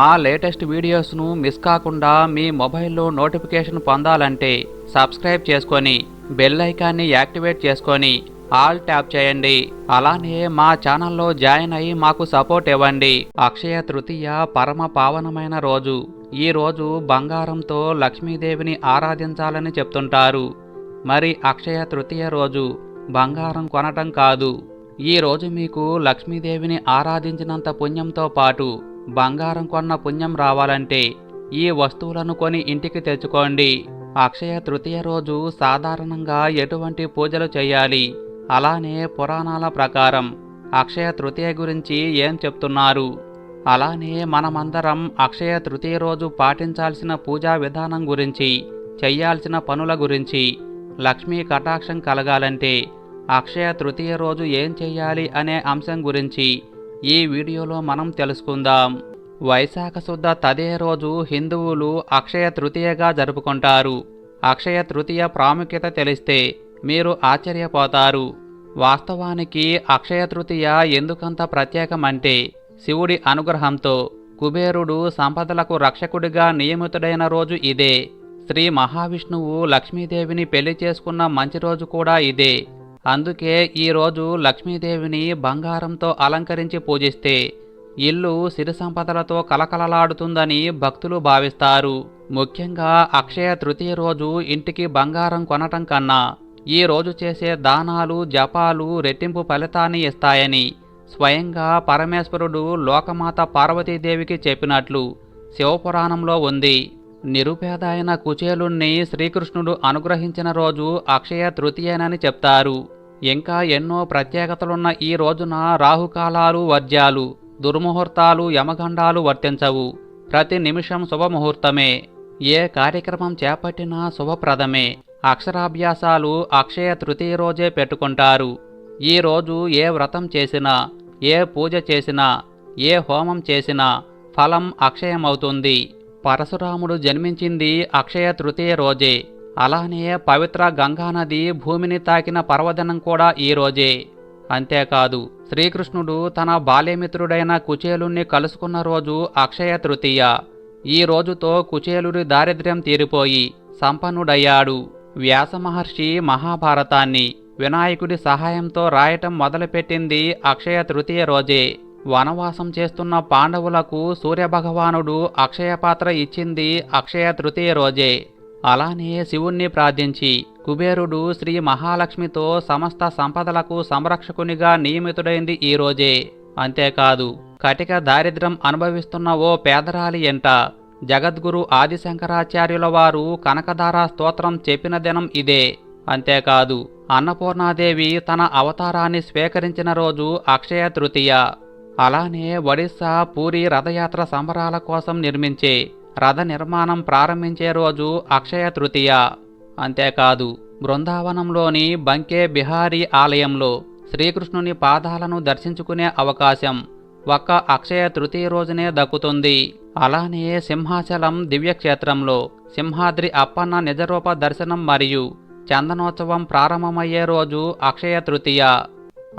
మా latest వీడియోస్ను miss కాకుండా మీ మొబైల్లో నోటిఫికేషన్ పొందాలంటే సబ్స్క్రైబ్ చేసుకొని బెల్ ఐకాన్ని యాక్టివేట్ చేసుకొని ఆల్ ట్యాప్ చేయండి. అలానే మా ఛానల్లో జాయిన్ అయ్యి మాకు సపోర్ట్ ఇవ్వండి. అక్షయ తృతీయ పరమ పావనమైన రోజు. ఈ రోజు బంగారంతో లక్ష్మీదేవిని ఆరాధించాలని చెప్తుంటారు. మరి అక్షయ తృతీయ రోజు బంగారం కొనటం కాదు. ఈ రోజు మీకు లక్ష్మీదేవిని ఆరాధించినంత పుణ్యంతో పాటు బంగారం కొన్న పుణ్యం రావాలంటే ఈ వస్తువులను కొని ఇంటికి తెచ్చుకోండి. అక్షయ తృతీయ రోజు సాధారణంగా ఎటువంటి పూజలు చేయాలి? అలానే పురాణాల ప్రకారం అక్షయ తృతీయ గురించి ఏం చెప్తున్నారు? అలానే మనమందరం అక్షయ తృతీయ రోజు పాటించాల్సిన పూజా విధానం గురించి చేయాల్సిన పనుల గురించి లక్ష్మీ కటాక్షం కలగాలంటే అక్షయ తృతీయ రోజు ఏం చేయాలి అనే అంశం గురించి ఈ వీడియోలో మనం తెలుసుకుందాం. వైశాఖ శుద్ధ తదే రోజు హిందువులు అక్షయ తృతీయగా జరుపుకుంటారు. అక్షయ తృతీయ ప్రాముఖ్యత తెలిస్తే మీరు ఆశ్చర్యపోతారు. వాస్తవానికి అక్షయ తృతీయ ఎందుకంత ప్రత్యేకమంటే శివుడి అనుగ్రహంతో కుబేరుడు సంపదలకు రక్షకుడిగా నియమితుడైన రోజు ఇదే. శ్రీ మహావిష్ణువు లక్ష్మీదేవిని పెళ్ళి చేసుకున్న మంచి రోజు కూడా ఇదే. అందుకే ఈరోజు లక్ష్మీదేవిని బంగారంతో అలంకరించి పూజిస్తే ఇల్లు సిరి సంపదలతో కలకలలాడుతుందని భక్తులు భావిస్తారు. ముఖ్యంగా అక్షయ తృతీయ రోజు ఇంటికి బంగారం కొనటం కన్నా ఈ రోజు చేసే దానాలు జపాలు రెట్టింపు ఫలితాన్ని ఇస్తాయని స్వయంగా పరమేశ్వరుడు లోకమాత పార్వతీదేవికి చెప్పినట్లు శివపురాణంలో ఉంది. నిరుపేద అయిన కుచేలుణ్ణి శ్రీకృష్ణుడు అనుగ్రహించిన రోజు అక్షయ తృతీయనని చెప్తారు. ఇంకా ఎన్నో ప్రత్యేకతలున్న ఈ రోజున రాహుకాలాలు వర్జ్యాలు దుర్ముహూర్తాలు యమగండాలు వర్తించవు. ప్రతి నిమిషం శుభముహూర్తమే. ఏ కార్యక్రమం చేపట్టినా శుభప్రదమే. అక్షరాభ్యాసాలు అక్షయ తృతీయ రోజే పెట్టుకుంటారు. ఈ రోజు ఏ వ్రతం చేసినా ఏ పూజ చేసినా ఏ హోమం చేసినా ఫలం అక్షయమవుతుంది. పరశురాముడు జన్మించింది అక్షయ తృతీయ రోజే. అలానే పవిత్ర గంగానది భూమిని తాకిన పర్వదినం కూడా ఈ రోజే. అంతేకాదు శ్రీకృష్ణుడు తన బాల్యమిత్రుడైన కుచేలుణ్ణి కలుసుకున్న రోజు అక్షయ తృతీయ. ఈ రోజుతో కుచేలుడి దారిద్ర్యం తీరిపోయి సంపన్నుడయ్యాడు. వ్యాస మహర్షి మహాభారతాన్ని వినాయకుడి సహాయంతో రాయటం మొదలుపెట్టింది అక్షయ తృతీయ రోజే. వనవాసం చేస్తున్న పాండవులకు సూర్యభగవానుడు అక్షయ పాత్ర ఇచ్చింది అక్షయ తృతీయ రోజే. అలానే శివుణ్ణి ప్రార్థించి కుబేరుడు శ్రీ మహాలక్ష్మితో సమస్త సంపదలకు సంరక్షకునిగా నియమితుడైంది ఈ రోజే. అంతేకాదు కటిక దారిద్ర్యం అనుభవిస్తున్న ఓ పేదరాలి ఎంట జగద్గురు ఆదిశంకరాచార్యుల వారు కనకధార స్తోత్రం చెప్పిన దినం ఇదే. అంతేకాదు అన్నపూర్ణాదేవి తన అవతారాన్ని స్వీకరించిన రోజు అక్షయ తృతీయ. అలానే ఒడిశా పూరి రథయాత్ర సంబరాల కోసం నిర్మించే రథ నిర్మాణం ప్రారంభించే రోజు అక్షయ తృతీయ. అంతేకాదు బృందావనంలోని బంకే బిహారీ ఆలయంలో శ్రీకృష్ణుని పాదాలను దర్శించుకునే అవకాశం ఒక్క అక్షయ తృతీయ రోజునే దక్కుతుంది. అలానే సింహాచలం దివ్యక్షేత్రంలో సింహాద్రి అప్పన్న నిజరూప దర్శనం మరియు చందనోత్సవం ప్రారంభమయ్యే రోజు అక్షయ తృతీయ.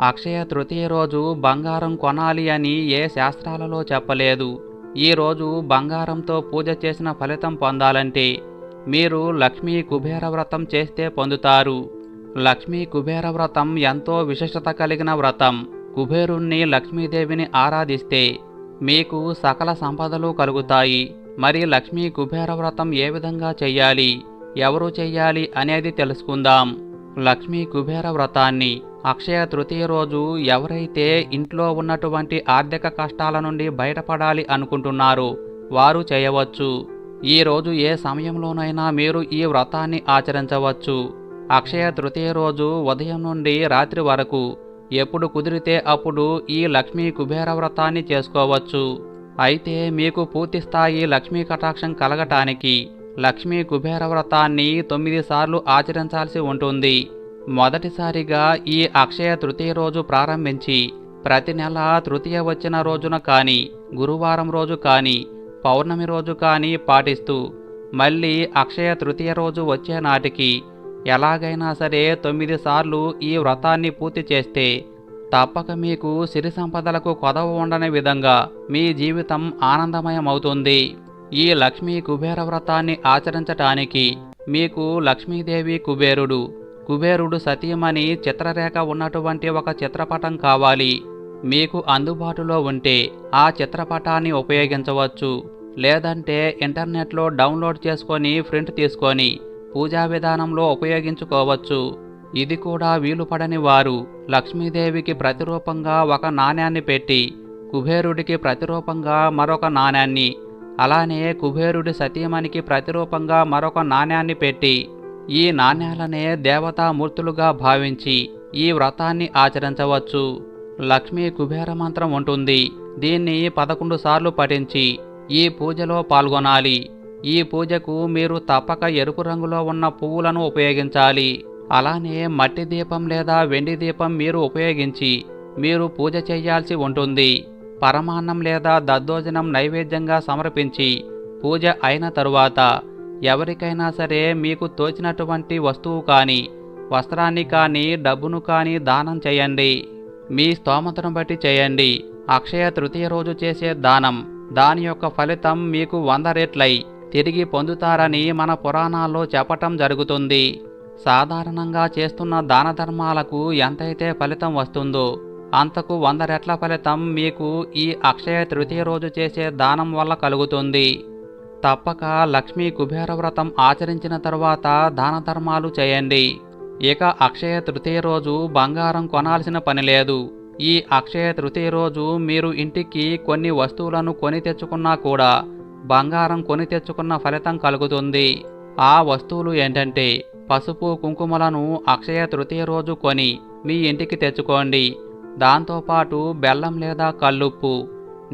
అక్షయ తృతీయ రోజు బంగారం కొనాలి అని ఏ శాస్త్రాలలో చెప్పలేదు. ఈ రోజు బంగారంతో పూజ చేసిన ఫలితం పొందాలంటే మీరు లక్ష్మీ కుబేర వ్రతం చేస్తే పొందుతారు. లక్ష్మీ కుబేర వ్రతం ఎంతో విశిష్టత కలిగిన వ్రతం. కుబేరుణ్ణి లక్ష్మీదేవిని ఆరాధిస్తే మీకు సకల సంపదలు కలుగుతాయి. మరి లక్ష్మీ కుబేర వ్రతం ఏ విధంగా చెయ్యాలి? ఎవరు చెయ్యాలి అనేది తెలుసుకుందాం. లక్ష్మీ కుబేర వ్రతాన్ని అక్షయ తృతీయ రోజు ఎవరైతే ఇంట్లో ఉన్నటువంటి ఆర్థిక కష్టాల నుండి బయటపడాలి అనుకుంటున్నారో వారు చేయవచ్చు. ఈ రోజు ఏ సమయంలోనైనా మీరు ఈ వ్రతాన్ని ఆచరించవచ్చు. అక్షయ తృతీయ రోజు ఉదయం నుండి రాత్రి వరకు ఎప్పుడు కుదిరితే అప్పుడు ఈ లక్ష్మీ కుబేర వ్రతాన్ని చేసుకోవచ్చు. అయితే మీకు పూర్తి స్థాయి లక్ష్మీ కటాక్షం కలగటానికి లక్ష్మీ కుబేర వ్రతాన్ని తొమ్మిది సార్లు ఆచరించాల్సి ఉంటుంది. మొదటిసారిగా ఈ అక్షయ తృతీయ రోజు ప్రారంభించి ప్రతి నెల తృతీయ వచ్చిన రోజున కానీ గురువారం రోజు కానీ పౌర్ణమి రోజు కానీ పాటిస్తూ మళ్ళీ అక్షయ తృతీయ రోజు వచ్చే నాటికి ఎలాగైనా సరే తొమ్మిది సార్లు ఈ వ్రతాన్ని పూర్తి చేస్తే తప్పక మీకు సిరి సంపదలకు కొదవ ఉండని విధంగా మీ జీవితం ఆనందమయమవుతుంది. ఈ లక్ష్మీ కుబేర వ్రతాన్ని ఆచరించటానికి మీకు లక్ష్మీదేవి కుబేరుడు కుబేరుడు సతీమణి చిత్రరేఖ ఉన్నటువంటి ఒక చిత్రపటం కావాలి. మీకు అందుబాటులో ఉంటే ఆ చిత్రపటాన్ని ఉపయోగించవచ్చు. లేదంటే ఇంటర్నెట్లో డౌన్లోడ్ చేసుకొని ప్రింట్ తీసుకొని పూజా విధానంలో ఉపయోగించుకోవచ్చు. ఇది కూడా వీలు పడని వారు లక్ష్మీదేవికి ప్రతిరూపంగా ఒక నాణ్యాన్ని పెట్టి కుబేరుడికి ప్రతిరూపంగా మరొక నాణ్యాన్ని అలానే కుబేరుడి సతీమణికి ప్రతిరూపంగా మరొక నాణ్యాన్ని పెట్టి ఈ నాణ్యాలనే దేవతామూర్తులుగా భావించి ఈ వ్రతాన్ని ఆచరించవచ్చు. లక్ష్మీ కుబేర మంత్రం ఉంటుంది. దీన్ని పదకొండు సార్లు పఠించి ఈ పూజలో పాల్గొనాలి. ఈ పూజకు మీరు తప్పక ఎరుపు రంగులో ఉన్న పువ్వులను ఉపయోగించాలి. అలానే మట్టి దీపం లేదా వెండి దీపం మీరు ఉపయోగించి మీరు పూజ చేయాల్సి ఉంటుంది. పరమాన్నం లేదా దద్దోజనం నైవేద్యంగా సమర్పించి పూజ అయిన తరువాత ఎవరికైనా సరే మీకు తోచినటువంటి వస్తువు కానీ వస్త్రాన్ని కానీ డబ్బును కానీ దానం చేయండి. మీ స్తోమతను బట్టి చేయండి. అక్షయ తృతీయ రోజు చేసే దానం. దాని యొక్క ఫలితం మీకు వంద రెట్లై తిరిగి పొందుతారని మన పురాణాల్లో చెప్పటం జరుగుతుంది. సాధారణంగా చేస్తున్న దాన ధర్మాలకు ఎంతైతే ఫలితం వస్తుందో అంతకు వంద రెట్ల ఫలితం మీకు ఈ అక్షయ తృతీయ రోజు చేసే దానం వల్ల కలుగుతుంది. తప్పక లక్ష్మీ కుబేర వ్రతం ఆచరించిన తర్వాత దాన ధర్మాలు చేయండి. ఇక అక్షయ తృతీయ రోజు బంగారం కొనాల్సిన పని లేదు. ఈ అక్షయ తృతీయ రోజు మీరు ఇంటికి కొన్ని వస్తువులను కొని తెచ్చుకున్నా కూడా బంగారం కొని తెచ్చుకున్న ఫలితం కలుగుతుంది. ఆ వస్తువులు ఏంటంటే పసుపు కుంకుమలను అక్షయ తృతీయ రోజు కొని మీ ఇంటికి తెచ్చుకోండి. దాంతోపాటు బెల్లం లేదా కల్లుప్పు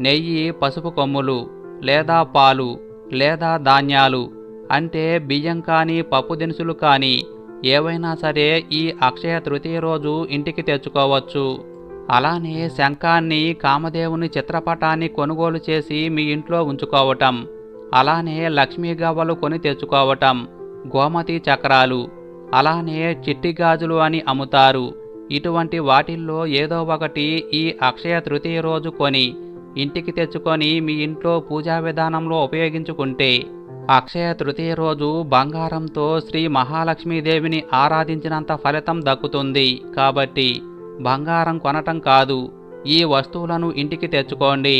నెయ్యి పసుపు కొమ్ములు లేదా పాలు లేదా ధాన్యాలు అంటే బియ్యం కానీ పప్పు దినుసులు కానీ ఏవైనా సరే ఈ అక్షయ తృతీయ రోజు ఇంటికి తెచ్చుకోవచ్చు. అలానే శంఖాన్ని కామదేవుని చిత్రపటాన్ని కొనుగోలు చేసి మీ ఇంట్లో ఉంచుకోవటం. అలానే లక్ష్మీ గవ్వలు కొని తెచ్చుకోవటం. గోమతి చక్రాలు. అలానే చిట్టి గాజులు అని అమ్ముతారు. ఇటువంటి వాటిల్లో ఏదో ఒకటి ఈ అక్షయ తృతీయ రోజు కొని ఇంటికి తెచ్చుకొని మీ ఇంట్లో పూజా విధానంలో ఉపయోగించుకుంటే అక్షయ తృతీయ రోజు బంగారంతో శ్రీ మహాలక్ష్మీదేవిని ఆరాధించినంత ఫలితం దక్కుతుంది. కాబట్టి బంగారం కొనటం కాదు ఈ వస్తువులను ఇంటికి తెచ్చుకోండి.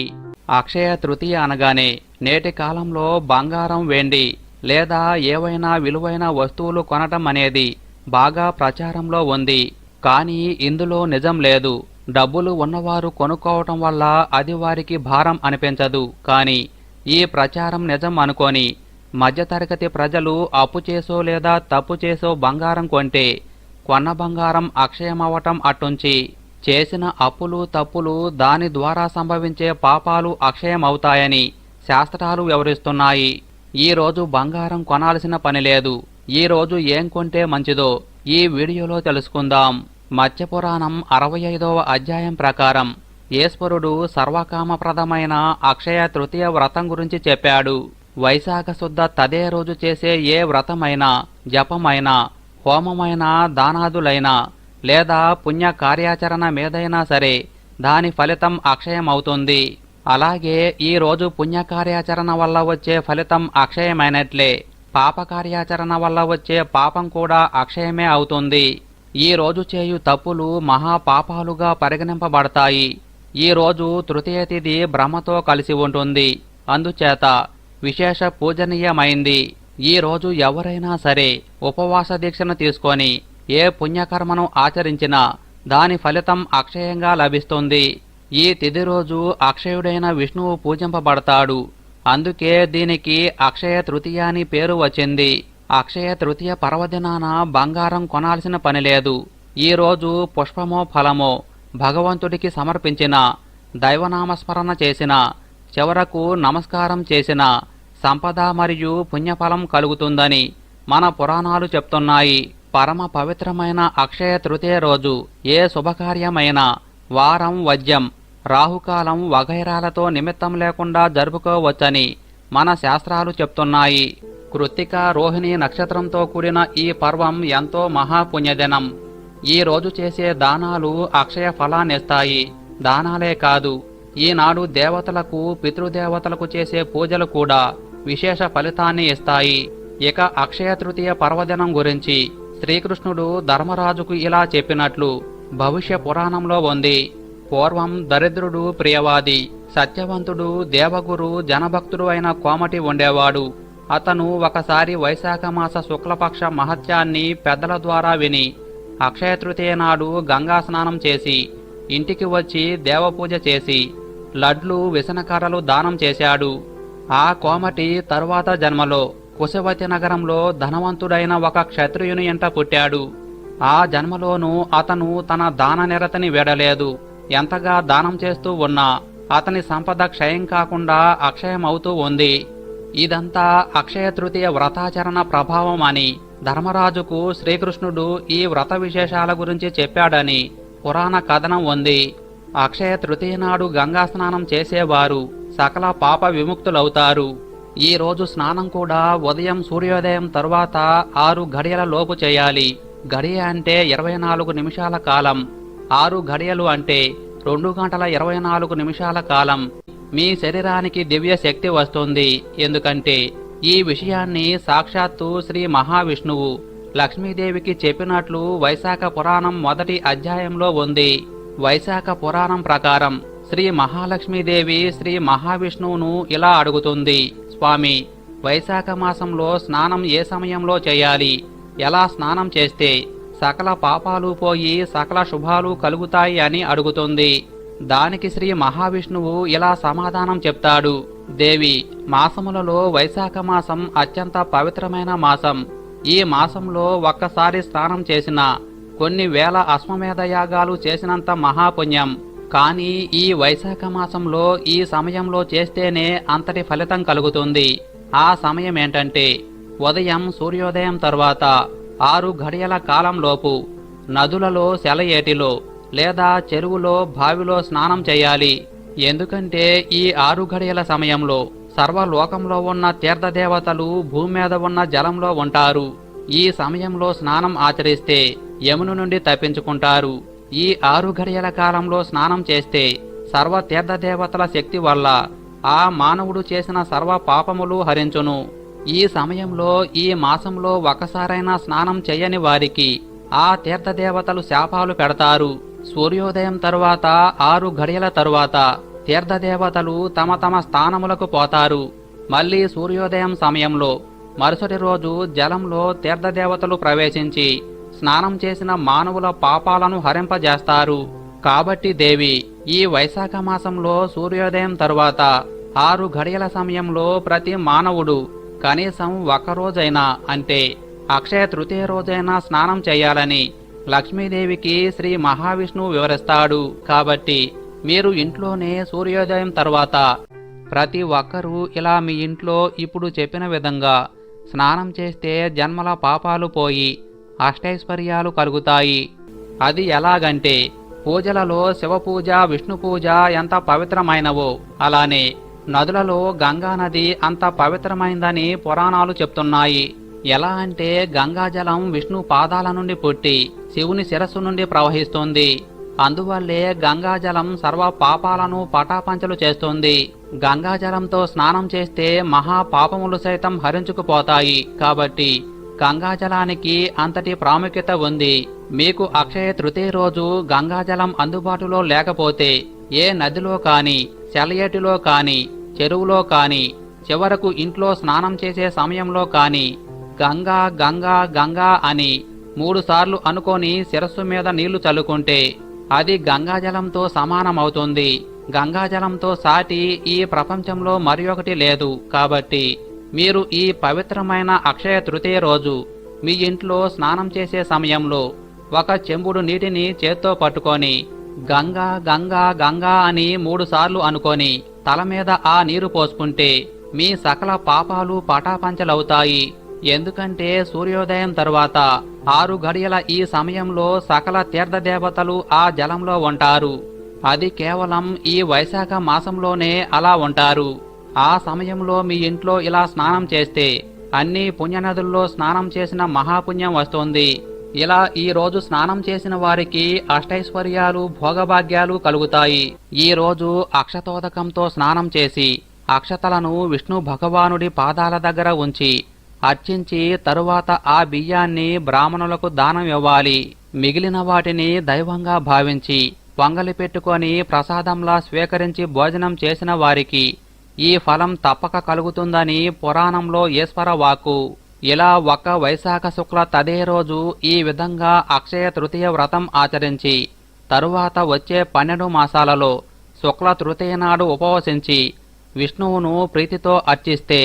అక్షయ తృతీయ అనగానే నేటి కాలంలో బంగారం వెండి లేదా ఏవైనా విలువైన వస్తువులు కొనటం అనేది బాగా ప్రచారంలో ఉంది. కానీ ఇందులో నిజం లేదు. డబ్బులు ఉన్నవారు కొనుక్కోవటం వల్ల అది వారికి భారం అనిపించదు. కానీ ఈ ప్రచారం నిజం అనుకొని మధ్యతరగతి ప్రజలు అప్పు చేసో లేదా తప్పు చేసో బంగారం కొంటే కొన్న బంగారం అక్షయమవటం అట్టుంచి చేసిన అప్పులు తప్పులు దాని ద్వారా సంభవించే పాపాలు అక్షయమవుతాయని శాస్త్రాలు వివరిస్తున్నాయి. ఈ రోజు బంగారం కొనాల్సిన పని లేదు. ఈ రోజు ఏం కొంటే మంచిదో ఈ వీడియోలో తెలుసుకుందాం. మత్స్యపురాణం అరవై ఐదవ అధ్యాయం ప్రకారం ఈశ్వరుడు సర్వకామప్రదమైన అక్షయ తృతీయ వ్రతం గురించి చెప్పాడు. వైశాఖ శుద్ధ తదే రోజు చేసే ఏ వ్రతమైనా జపమైనా హోమమైనా దానాదులైనా లేదా పుణ్య కార్యాచరణ మీదైనా సరే దాని ఫలితం అక్షయమవుతుంది. అలాగే ఈ రోజు వల్ల వచ్చే ఫలితం అక్షయమైనట్లే. పాపకార్యాచరణ వల్ల వచ్చే పాపం కూడా అక్షయమే అవుతుంది. ఈ రోజు చేయు తప్పులు మహా పాపాలుగా పరిగణింపబడతాయి. ఈ రోజు తృతీయ తిథి బ్రహ్మతో కలిసి ఉంటుంది అందుచేత విశేష పూజనీయమైంది. ఈ రోజు ఎవరైనా సరే ఉపవాస దీక్షను తీసుకొని ఏ పుణ్యకర్మను ఆచరించినా దాని ఫలితం అక్షయంగా లభిస్తుంది. ఈ తిథి రోజు అక్షయుడైన విష్ణువు పూజింపబడతాడు. అందుకే దీనికి అక్షయ తృతీయ అని పేరు వచ్చింది. అక్షయ తృతీయ పర్వదినాన బంగారం కొనాల్సిన పని లేదు. ఈ రోజు పుష్పమో ఫలమో భగవంతుడికి సమర్పించిన దైవనామస్మరణ చేసిన చివరకు నమస్కారం చేసిన సంపద మరియు పుణ్యఫలం కలుగుతుందని మన పురాణాలు చెప్తున్నాయి. పరమ పవిత్రమైన అక్షయ తృతీయ రోజు ఏ శుభకార్యమైనా వారం వజ్యం రాహుకాలం వగైరాలతో నిమిత్తం లేకుండా జరుపుకోవచ్చని మన శాస్త్రాలు చెప్తున్నాయి. కృత్తిక రోహిణి నక్షత్రంతో కూడిన ఈ పర్వం ఎంతో మహాపుణ్యదినం. ఈ రోజు చేసే దానాలు అక్షయ ఫలాన్నిస్తాయి. దానాలే కాదు ఈనాడు దేవతలకు పితృదేవతలకు చేసే పూజలు కూడా విశేష ఫలితాన్ని ఇస్తాయి. ఇక అక్షయ తృతీయ పర్వదినం గురించి శ్రీకృష్ణుడు ధర్మరాజుకు ఇలా చెప్పినట్లు భవిష్య పురాణంలో ఉంది. పూర్వం దరిద్రుడు ప్రియవాది సత్యవంతుడు దేవగురు జనభక్తుడు అయిన కోమటి ఉండేవాడు. అతను ఒకసారి వైశాఖ మాస శుక్లపక్ష మహత్యాన్ని పెద్దల ద్వారా విని అక్షయ తృతీయ నాడు గంగా స్నానం చేసి ఇంటికి వచ్చి దేవపూజ చేసి లడ్లు విసనకర్రలు దానం చేశాడు. ఆ కోమటి తరువాత జన్మలో కుశవతి నగరంలో ధనవంతుడైన ఒక క్షత్రియుని ఎంట పుట్టాడు. ఆ జన్మలోనూ అతను తన దాన నిరతని వీడలేదు. ఎంతగా దానం చేస్తూ ఉన్నా అతని సంపద క్షయం కాకుండా అక్షయమవుతూ ఉంది. ఇదంతా అక్షయ తృతీయ వ్రతాచరణ ప్రభావం అని ధర్మరాజుకు శ్రీకృష్ణుడు ఈ వ్రత విశేషాల గురించి చెప్పాడని పురాణ కథనం ఉంది. అక్షయ తృతీయ నాడు గంగా స్నానం చేసేవారు సకల పాప విముక్తులవుతారు. ఈ రోజు స్నానం కూడా ఉదయం సూర్యోదయం తరువాత ఆరు ఘడియల లోపు చేయాలి. గడియ అంటే ఇరవై నాలుగు నిమిషాల కాలం. ఆరు గడియలు అంటే రెండు గంటల ఇరవై నాలుగు నిమిషాల కాలం. మీ శరీరానికి దివ్య శక్తి వస్తుంది. ఎందుకంటే ఈ విషయాన్ని సాక్షాత్తు శ్రీ మహావిష్ణువు లక్ష్మీదేవికి చెప్పినట్లు వైశాఖ పురాణం మొదటి అధ్యాయంలో ఉంది. వైశాఖ పురాణం ప్రకారం శ్రీ మహాలక్ష్మీదేవి శ్రీ మహావిష్ణువును ఇలా అడుగుతుంది. స్వామి వైశాఖ మాసంలో స్నానం ఏ సమయంలో చేయాలి? ఎలా స్నానం చేస్తే సకల పాపాలు పోయి సకల శుభాలు కలుగుతాయి అని అడుగుతుంది. దానికి శ్రీ మహావిష్ణువు ఇలా సమాధానం చెప్తాడు. దేవి మాసములలో వైశాఖ మాసం అత్యంత పవిత్రమైన మాసం. ఈ మాసంలో ఒక్కసారి స్నానం చేసిన కొన్ని వేల అశ్వమేధ యాగాలు చేసినంత మహాపుణ్యం. కానీ ఈ వైశాఖ మాసంలో ఈ సమయంలో చేస్తేనే అంతటి ఫలితం కలుగుతుంది. ఆ సమయం ఏంటంటే ఉదయం సూర్యోదయం తర్వాత ఆరు గడియల కాలంలోపు నదులలో సెలయేటిలో లేదా చెరువులో బావిలో స్నానం చేయాలి. ఎందుకంటే ఈ ఆరు గడియల సమయంలో సర్వలోకంలో ఉన్న తీర్థదేవతలు భూమి మీద ఉన్న జలంలో ఉంటారు. ఈ సమయంలో స్నానం ఆచరిస్తే యమును నుండి తప్పించుకుంటారు. ఈ ఆరు గడియల కాలంలో స్నానం చేస్తే సర్వ తీర్థదేవతల శక్తి వల్ల ఆ మానవుడు చేసిన సర్వ పాపములు హరించును. ఈ సమయంలో ఈ మాసంలో ఒకసారైనా స్నానం చేయని వారికి ఆ తీర్థదేవతలు శాపాలు పెడతారు. సూర్యోదయం తరువాత ఆరు గడియల తరువాత తీర్థదేవతలు తమ తమ స్థానములకు పోతారు. మళ్ళీ సూర్యోదయం సమయంలో మరుసటి రోజు జలంలో తీర్థదేవతలు ప్రవేశించి స్నానం చేసిన మానవుల పాపాలను హరింపజేస్తారు. కాబట్టి దేవి ఈ వైశాఖ మాసంలో సూర్యోదయం తరువాత ఆరు గడియల సమయంలో ప్రతి మానవుడు కనీసం ఒక్కరోజైనా అంటే అక్షయ తృతీయ రోజైనా స్నానం చేయాలని లక్ష్మీదేవికి శ్రీ మహావిష్ణువు వివరిస్తాడు. కాబట్టి మీరు ఇంట్లోనే సూర్యోదయం తర్వాత ప్రతి ఒక్కరూ ఇలా మీ ఇంట్లో ఇప్పుడు చెప్పిన విధంగా స్నానం చేస్తే జన్మల పాపాలు పోయి అష్టైశ్వర్యాలు కలుగుతాయి. అది ఎలాగంటే పూజలలో శివపూజ విష్ణు పూజ ఎంత పవిత్రమైనవో అలానే నదులలో గంగా నది అంత పవిత్రమైందని పురాణాలు చెప్తున్నాయి. ఎలా అంటే గంగాజలం విష్ణు పాదాల నుండి పుట్టి శివుని శిరస్సు నుండి ప్రవహిస్తుంది. అందువల్లే గంగాజలం సర్వ పాపాలను పటాపంచలు చేస్తుంది. గంగాజలంతో స్నానం చేస్తే మహా పాపములు సైతం హరించుకుపోతాయి. కాబట్టి గంగాజలానికి అంతటి ప్రాముఖ్యత ఉంది. మీకు అక్షయ తృతీయ రోజు గంగాజలం అందుబాటులో లేకపోతే ఏ నదిలో కాని సెలయేటిలో కాని చెరువులో కాని చివరకు ఇంట్లో స్నానం చేసే సమయంలో కాని గంగా గంగా గంగా అని మూడు సార్లు అనుకొని శిరస్సు మీద నీళ్ళు చల్లుకుంటే అది గంగాజలంతో సమానమవుతుంది. గంగాజలంతో సాటి ఈ ప్రపంచంలో మరి ఒకటి లేదు. కాబట్టి మీరు ఈ పవిత్రమైన అక్షయ తృతీయ రోజు మీ ఇంట్లో స్నానం చేసే సమయంలో ఒక చెంబుడు నీటిని చేత్తో పట్టుకొని గంగా గంగా గంగా అని మూడు సార్లు అనుకొని తల మీద ఆ నీరు పోసుకుంటే మీ సకల పాపాలు పటాపంచలవుతాయి. ఎందుకంటే సూర్యోదయం తర్వాత ఆరు గడియల ఈ సమయంలో సకల తీర్థదేవతలు ఆ జలంలో ఉంటారు. అది కేవలం ఈ వైశాఖ మాసంలోనే అలా ఉంటారు. ఆ సమయంలో మీ ఇంట్లో ఇలా స్నానం చేస్తే అన్ని పుణ్యనదుల్లో స్నానం చేసిన మహాపుణ్యం వస్తుంది. ఇలా ఈ రోజు స్నానం చేసిన వారికి అష్టైశ్వర్యాలు భోగభాగ్యాలు కలుగుతాయి. ఈ రోజు అక్షతోదకంతో స్నానం చేసి అక్షతలను విష్ణు భగవానుడి పాదాల దగ్గర ఉంచి అర్చించి తరువాత ఆ బియ్యాన్ని బ్రాహ్మణులకు దానం ఇవ్వాలి. మిగిలిన వాటిని దైవంగా భావించి పొంగలి పెట్టుకొని ప్రసాదంలా స్వీకరించి భోజనం చేసిన వారికి ఈ ఫలం తప్పక కలుగుతుందని పురాణంలో ఈశ్వర వాక్కు. ఇలా ఒక వైశాఖ శుక్ల తదే రోజు ఈ విధంగా అక్షయ తృతీయ వ్రతం ఆచరించి తరువాత వచ్చే పన్నెండు మాసాలలో శుక్ల తృతీయ నాడు ఉపవసించి విష్ణువును ప్రీతితో అర్చిస్తే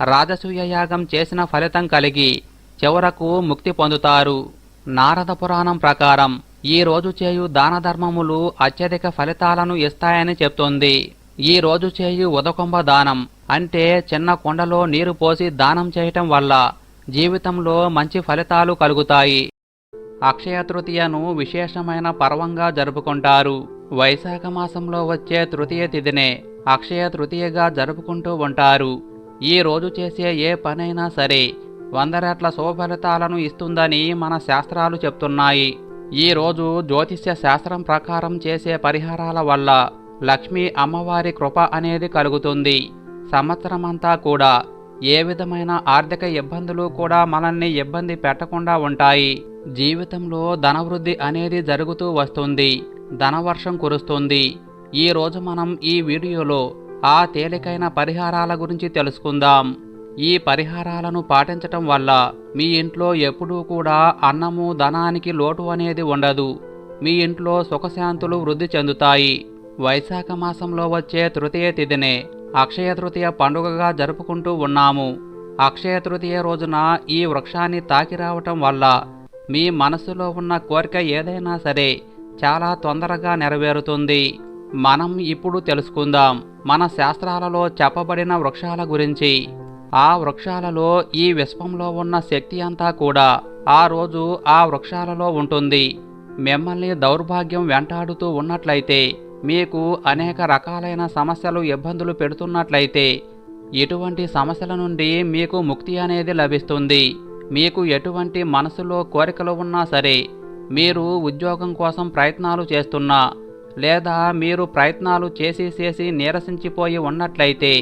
రాజసూయ యాగం చేసిన ఫలితం కలిగి చివరకు ముక్తి పొందుతారు. నారద పురాణం ప్రకారం ఈ రోజు చేయు దాన ధర్మములు అత్యధిక ఫలితాలను ఇస్తాయని చెప్తోంది. ఈ రోజు చేయు ఉదకొంబ దానం అంటే చిన్న కొండలో నీరు పోసి దానం చేయటం వల్ల జీవితంలో మంచి ఫలితాలు కలుగుతాయి. అక్షయ తృతీయను విశేషమైన పర్వంగా జరుపుకుంటారు. వైశాఖ మాసంలో వచ్చే తృతీయ తిథినే అక్షయ తృతీయగా జరుపుకుంటూ ఉంటారు. ఈ రోజు చేసే ఏ పనైనా సరే వంద రెట్ల శుభఫలితాలను ఇస్తుందని మన శాస్త్రాలు చెప్తున్నాయి. ఈ రోజు జ్యోతిష్య శాస్త్రం ప్రకారం చేసే పరిహారాల వల్ల లక్ష్మీ అమ్మవారి కృప అనేది కలుగుతుంది. సంవత్సరమంతా కూడా ఏ విధమైన ఆర్థిక ఇబ్బందులు కూడా మనల్ని ఇబ్బంది పెట్టకుండా ఉంటాయి. జీవితంలో ధనవృద్ధి అనేది జరుగుతూ వస్తుంది. ధనవర్షం కురుస్తుంది. ఈరోజు మనం ఈ వీడియోలో ఆ తేలికైన పరిహారాల గురించి తెలుసుకుందాం. ఈ పరిహారాలను పాటించటం వల్ల మీ ఇంట్లో ఎప్పుడూ కూడా అన్నము ధనానికి లోటు అనేది ఉండదు. మీ ఇంట్లో సుఖశాంతులు వృద్ధి చెందుతాయి. వైశాఖ మాసంలో వచ్చే తృతీయ తిథినే అక్షయ తృతీయ పండుగగా జరుపుకుంటూ ఉన్నాము. అక్షయ తృతీయ రోజున ఈ వృక్షాన్ని తాకి రావటం వల్ల మీ మనసులో ఉన్న కోరిక ఏదైనా సరే చాలా తొందరగా నెరవేరుతుంది. మనం ఇప్పుడు తెలుసుకుందాం. మన శాస్త్రాలలో చెప్పబడిన వృక్షాల గురించి. ఆ వృక్షాలలో ఈ విశ్వంలో ఉన్న శక్తి అంతా కూడా ఆ రోజు ఆ వృక్షాలలో ఉంటుంది. మిమ్మల్ని దౌర్భాగ్యం వెంటాడుతూ ఉన్నట్లయితే మీకు అనేక రకాలైన సమస్యలు ఇబ్బందులు పెడుతున్నట్లయితే ఎటువంటి సమస్యల నుండి మీకు ముక్తి అనేది లభిస్తుంది. మీకు ఎటువంటి మనసులో కోరికలు ఉన్నా సరే మీరు ఉద్యోగం కోసం ప్రయత్నాలు చేస్తున్నా లేదా మీరు ప్రయత్నాలు చేసి చేసి నీరసించిపోయి ఉన్నట్లయితే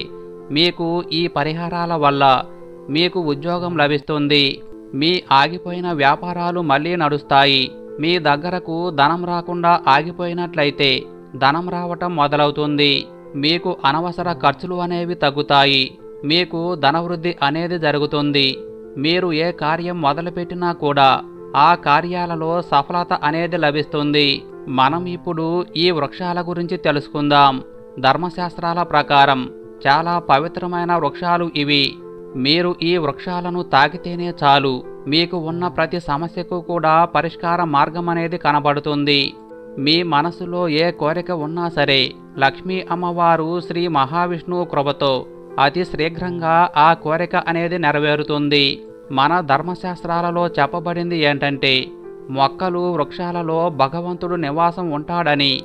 మీకు ఈ పరిహారాల వల్ల మీకు ఉద్యోగం లభిస్తుంది. మీ ఆగిపోయిన వ్యాపారాలు మళ్ళీ నడుస్తాయి. మీ దగ్గరకు ధనం రాకుండా ఆగిపోయినట్లయితే ధనం రావటం మొదలవుతుంది. మీకు అనవసర ఖర్చులు అనేవి తగ్గుతాయి. మీకు ధనవృద్ధి అనేది జరుగుతుంది. మీరు ఏ కార్యం మొదలుపెట్టినా కూడా ఆ కార్యాలలో సఫలత అనేది లభిస్తుంది. మనం ఇప్పుడు ఈ వృక్షాల గురించి తెలుసుకుందాం. ధర్మశాస్త్రాల ప్రకారం చాలా పవిత్రమైన వృక్షాలు ఇవి. మీరు ఈ వృక్షాలను తాకితేనే చాలు. మీకు ఉన్న ప్రతి సమస్యకు కూడా పరిష్కార మార్గం అనేది కనబడుతుంది. మీ మనసులో ఏ కోరిక ఉన్నా సరే లక్ష్మీ అమ్మవారు శ్రీ మహావిష్ణువు కృపతో అతి శీఘ్రంగా ఆ కోరిక అనేది నెరవేరుతుంది. మన ధర్మశాస్త్రాలలో చెప్పబడింది ఏంటంటే మొక్కలు వృక్షాలలో భగవంతుడు నివాసం ఉంటాడని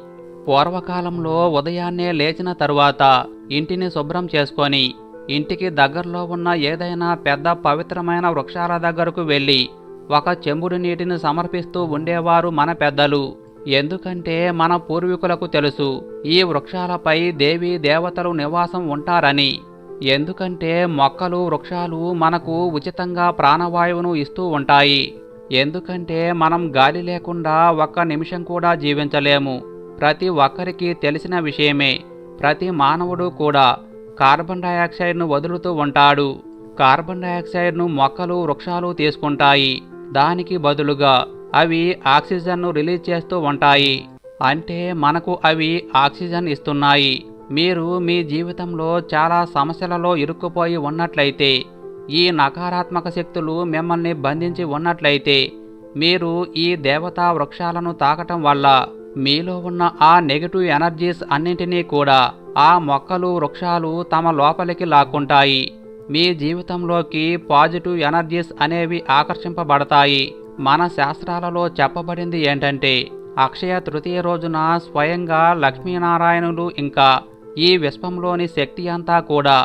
పూర్వకాలంలో ఉదయాన్నే లేచిన తరువాత ఇంటిని శుభ్రం చేసుకొని ఇంటికి దగ్గరలో ఉన్న ఏదైనా పెద్ద పవిత్రమైన వృక్షాల దగ్గరకు వెళ్ళి ఒక చెంబుడు నీటిని సమర్పిస్తూ ఉండేవారు మన పెద్దలు. ఎందుకంటే మన పూర్వీకులకు తెలుసు ఈ వృక్షాలపై దేవీ దేవతలు నివాసం ఉంటారని. ఎందుకంటే మొక్కలు వృక్షాలు మనకు ఉచితంగా ప్రాణవాయువును ఇస్తూ ఉంటాయి. ఎందుకంటే మనం గాలి లేకుండా ఒక్క నిమిషం కూడా జీవించలేము. ప్రతి ఒక్కరికి తెలిసిన విషయమే. ప్రతి మానవుడు కూడా కార్బన్ డయాక్సైడ్ను వదులుతూ ఉంటాడు. కార్బన్ డయాక్సైడ్ను మొక్కలు వృక్షాలు తీసుకుంటాయి. దానికి బదులుగా అవి ఆక్సిజన్ను రిలీజ్ చేస్తూ ఉంటాయి. అంటే మనకు అవి ఆక్సిజన్ ఇస్తున్నాయి. మీరు మీ జీవితంలో చాలా సమస్యలలో ఇరుక్కుపోయి ఉన్నట్లయితే ఈ నకారాత్మక శక్తులు మిమ్మల్ని బంధించి ఉన్నట్లయితే మీరు ఈ దేవతా వృక్షాలను తాకటం వల్ల మీలో ఉన్న ఆ నెగటివ్ ఎనర్జీస్ అన్నింటినీ కూడా ఆ మొక్కలు వృక్షాలు తమ లోపలికి లాక్కుంటాయి. మీ జీవితంలోకి పాజిటివ్ ఎనర్జీస్ అనేవి ఆకర్షింపబడతాయి. మన శాస్త్రాలలో చెప్పబడింది ఏంటంటే అక్షయ తృతీయ రోజున స్వయంగా లక్ష్మీనారాయణులు ఇంకా ఈ విశ్వంలోని శక్తి అంతా కూడా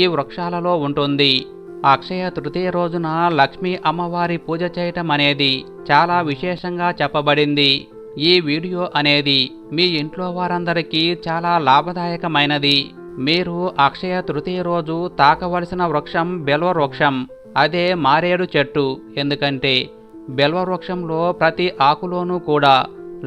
ఈ వృక్షాలలో ఉంటుంది. అక్షయ తృతీయ రోజున లక్ష్మీ అమ్మవారి పూజ చేయటం అనేది చాలా విశేషంగా చెప్పబడింది. ఈ వీడియో అనేది మీ ఇంట్లో వారందరికీ చాలా లాభదాయకమైనది. మీరు అక్షయ తృతీయ రోజు తాకవలసిన వృక్షం బెల్వ వృక్షం అదే మారేడు చెట్టు. ఎందుకంటే బెల్వ వృక్షంలో ప్రతి ఆకులోనూ కూడా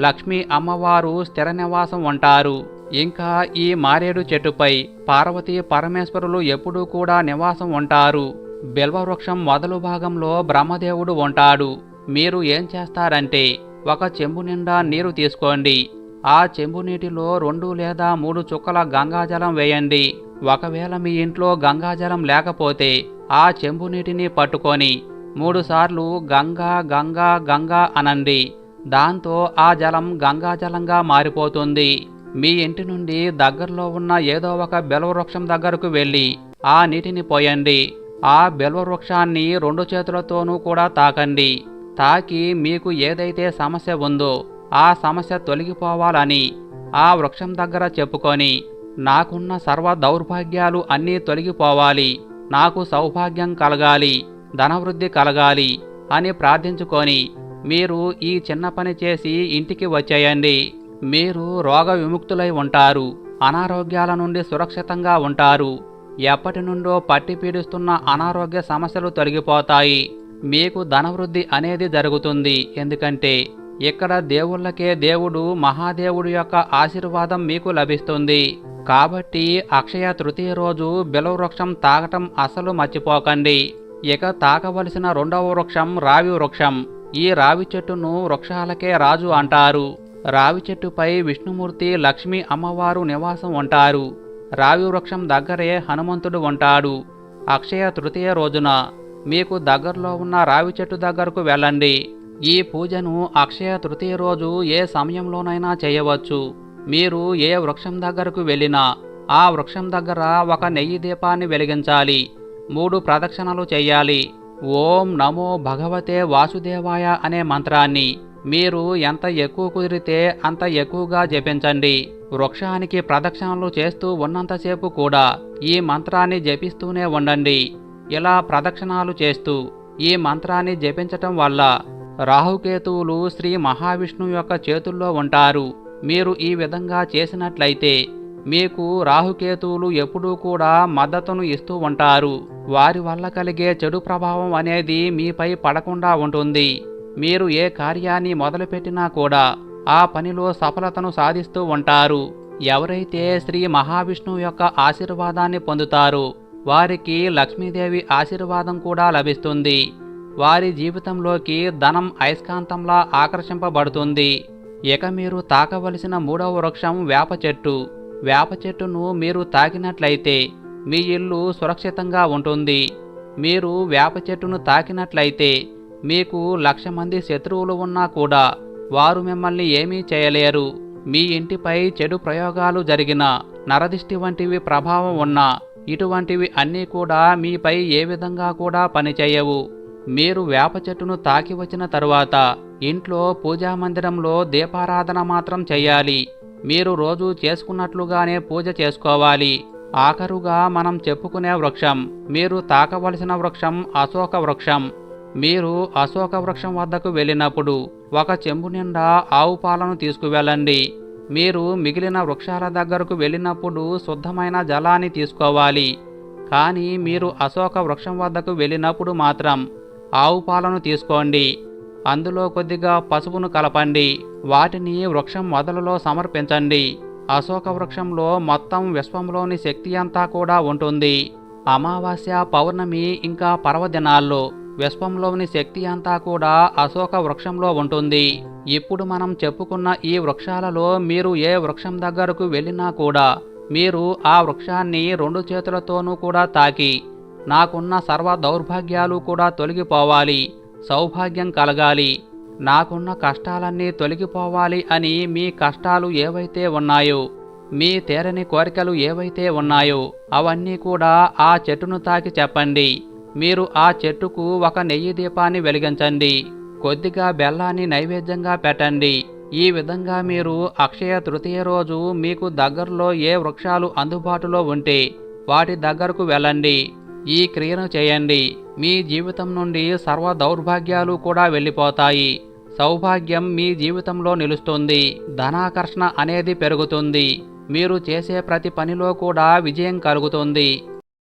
లక్ష్మీ అమ్మవారు స్థిర నివాసం ఉంటారు. ఇంకా ఈ మారేడు చెట్టుపై పార్వతీ పరమేశ్వరులు ఎప్పుడూ కూడా నివాసం ఉంటారు. బిల్వవృక్షం మొదలు భాగంలో బ్రహ్మదేవుడు ఉంటాడు. మీరు ఏం చేస్తారంటే ఒక చెంబు నిండా నీరు తీసుకోండి. ఆ చెంబు నీటిలో రెండు లేదా మూడు చుక్కల గంగాజలం వేయండి. ఒకవేళ మీ ఇంట్లో గంగాజలం లేకపోతే ఆ చెంబు నీటిని పట్టుకొని మూడుసార్లు గంగా గంగా గంగా అనండి. దాంతో ఆ జలం గంగాజలంగా మారిపోతుంది. మీ ఇంటి నుండి దగ్గరలో ఉన్న ఏదో ఒక బెలవృక్షం దగ్గరకు వెళ్ళి ఆ నీటిని పోయండి. ఆ బెల్వవృక్షాన్ని రెండు చేతులతోనూ కూడా తాకండి. తాకి మీకు ఏదైతే సమస్య ఉందో ఆ సమస్య తొలగిపోవాలని ఆ వృక్షం దగ్గర చెప్పుకొని నాకున్న సర్వ దౌర్భాగ్యాలు అన్నీ తొలగిపోవాలి. నాకు సౌభాగ్యం కలగాలి ధనవృద్ధి కలగాలి అని ప్రార్థించుకొని మీరు ఈ చిన్న పని చేసి ఇంటికి వచ్చేయండి. మీరు రోగ విముక్తులై ఉంటారు అనారోగ్యాల నుండి సురక్షితంగా ఉంటారు. ఎప్పటి నుండో పట్టి పీడిస్తున్న అనారోగ్య సమస్యలు తొలగిపోతాయి. మీకు ధనవృద్ధి అనేది జరుగుతుంది. ఎందుకంటే ఇక్కడ దేవుళ్ళకే దేవుడు మహాదేవుడు యొక్క ఆశీర్వాదం మీకు లభిస్తుంది. కాబట్టి అక్షయ తృతీయ రోజు బిలవృక్షం తాగటం అసలు మర్చిపోకండి. ఇక తాకవలసిన రెండవ వృక్షం రావి వృక్షం. ఈ రావి చెట్టును వృక్షాలకే రాజు అంటారు. రావి చెట్టుపై విష్ణుమూర్తి లక్ష్మీ అమ్మవారు నివాసం ఉంటారు. రావి వృక్షం దగ్గరే హనుమంతుడు ఉంటాడు. అక్షయ తృతీయ రోజున మీకు దగ్గరలో ఉన్న రావి చెట్టు దగ్గరకు వెళ్ళండి. ఈ పూజను అక్షయ తృతీయ రోజు ఏ సమయంలోనైనా చేయవచ్చు. మీరు ఏ వృక్షం దగ్గరకు వెళ్ళినా ఆ వృక్షం దగ్గర ఒక నెయ్యి దీపాన్ని వెలిగించాలి. మూడు ప్రదక్షిణలు చేయాలి. ఓం నమో భగవతే వాసుదేవాయ అనే మంత్రాన్ని మీరు ఎంత ఎక్కువ కుదిరితే అంత ఎక్కువగా జపించండి. వృక్షానికి ప్రదక్షిణలు చేస్తూ ఉన్నంతసేపు కూడా ఈ మంత్రాన్ని జపిస్తూనే ఉండండి. ఇలా ప్రదక్షిణాలు చేస్తూ ఈ మంత్రాన్ని జపించటం వల్ల రాహుకేతువులు శ్రీ మహావిష్ణువు యొక్క చేతుల్లో ఉంటారు. మీరు ఈ విధంగా చేసినట్లయితే మీకు రాహుకేతువులు ఎప్పుడూ కూడా మద్దతును ఇస్తూ ఉంటారు. వారి వల్ల కలిగే చెడు ప్రభావం అనేది మీపై పడకుండా ఉంటుంది. మీరు ఏ కార్యాన్ని మొదలుపెట్టినా కూడా ఆ పనిలో సఫలతను సాధిస్తూ ఉంటారు. ఎవరైతే శ్రీ మహావిష్ణువు యొక్క ఆశీర్వాదాన్ని పొందుతారో వారికి లక్ష్మీదేవి ఆశీర్వాదం కూడా లభిస్తుంది. వారి జీవితంలోకి ధనం అయస్కాంతంలా ఆకర్షింపబడుతుంది. ఇక మీరు తాకవలసిన మూడవ వృక్షం వేప చెట్టు. వేప చెట్టును మీరు తాకినట్లయితే మీ ఇల్లు సురక్షితంగా ఉంటుంది. మీరు వేప చెట్టును తాకినట్లయితే మీకు లక్ష మంది శత్రువులు ఉన్నా కూడా వారు మిమ్మల్ని ఏమీ చేయలేరు. మీ ఇంటిపై చెడు ప్రయోగాలు జరిగిన నరదిష్టి వంటివి ప్రభావం ఉన్నా ఇటువంటివి అన్నీ కూడా మీపై ఏ విధంగా కూడా పనిచేయవు. మీరు వేప చెట్టును తాకి వచ్చిన తరువాత ఇంట్లో పూజా మందిరంలో దీపారాధన మాత్రం చెయ్యాలి మీరు రోజు చేసుకున్నట్లుగానే పూజ చేసుకోవాలి. ఆఖరుగా మనం చెప్పుకునే వృక్షం మీరు తాకవలసిన వృక్షం అశోక వృక్షం. మీరు అశోక వృక్షం వద్దకు వెళ్ళినప్పుడు ఒక చెంబు నిండా ఆవు పాలను తీసుకువెళ్ళండి. మీరు మిగిలిన వృక్షాల దగ్గరకు వెళ్ళినప్పుడు శుద్ధమైన జలాన్ని తీసుకోవాలి. కానీ మీరు అశోక వృక్షం వద్దకు వెళ్ళినప్పుడు మాత్రం ఆవు పాలను తీసుకోండి. అందులో కొద్దిగా పసుపును కలపండి. వాటిని వృక్షం మొదలలో సమర్పించండి. అశోక వృక్షంలో మొత్తం విశ్వంలోని శక్తి అంతా కూడా ఉంటుంది. అమావాస్య పౌర్ణమి ఇంకా పర్వదినాల్లో విశ్వంలోని శక్తి అంతా కూడా అశోక వృక్షంలో ఉంటుంది. ఇప్పుడు మనం చెప్పుకున్న ఈ వృక్షాలలో మీరు ఏ వృక్షం దగ్గరకు వెళ్ళినా కూడా మీరు ఆ వృక్షాన్ని రెండు చేతులతోనూ కూడా తాకి నాకున్న సర్వ దౌర్భాగ్యాలు కూడా తొలగిపోవాలి సౌభాగ్యం కలగాలి నాకున్న కష్టాలన్నీ తొలగిపోవాలి అని మీ కష్టాలు ఏవైతే ఉన్నాయో మీ తేరని కోరికలు ఏవైతే ఉన్నాయో అవన్నీ కూడా ఆ చెట్టును తాకి చెప్పండి. మీరు ఆ చెట్టుకు ఒక నెయ్యి దీపాన్ని వెలిగించండి. కొద్దిగా బెల్లాన్ని నైవేద్యంగా పెట్టండి. ఈ విధంగా మీరు అక్షయ తృతీయ రోజు మీకు దగ్గరలో ఏ వృక్షాలు అందుబాటులో ఉంటే వాటి దగ్గరకు వెళ్ళండి. ఈ క్రియను చేయండి. మీ జీవితం నుండి సర్వ దౌర్భాగ్యాలు కూడా వెళ్ళిపోతాయి. సౌభాగ్యం మీ జీవితంలో నిలుస్తుంది. ధనాకర్షణ అనేది పెరుగుతుంది. మీరు చేసే ప్రతి పనిలో కూడా విజయం కలుగుతుంది.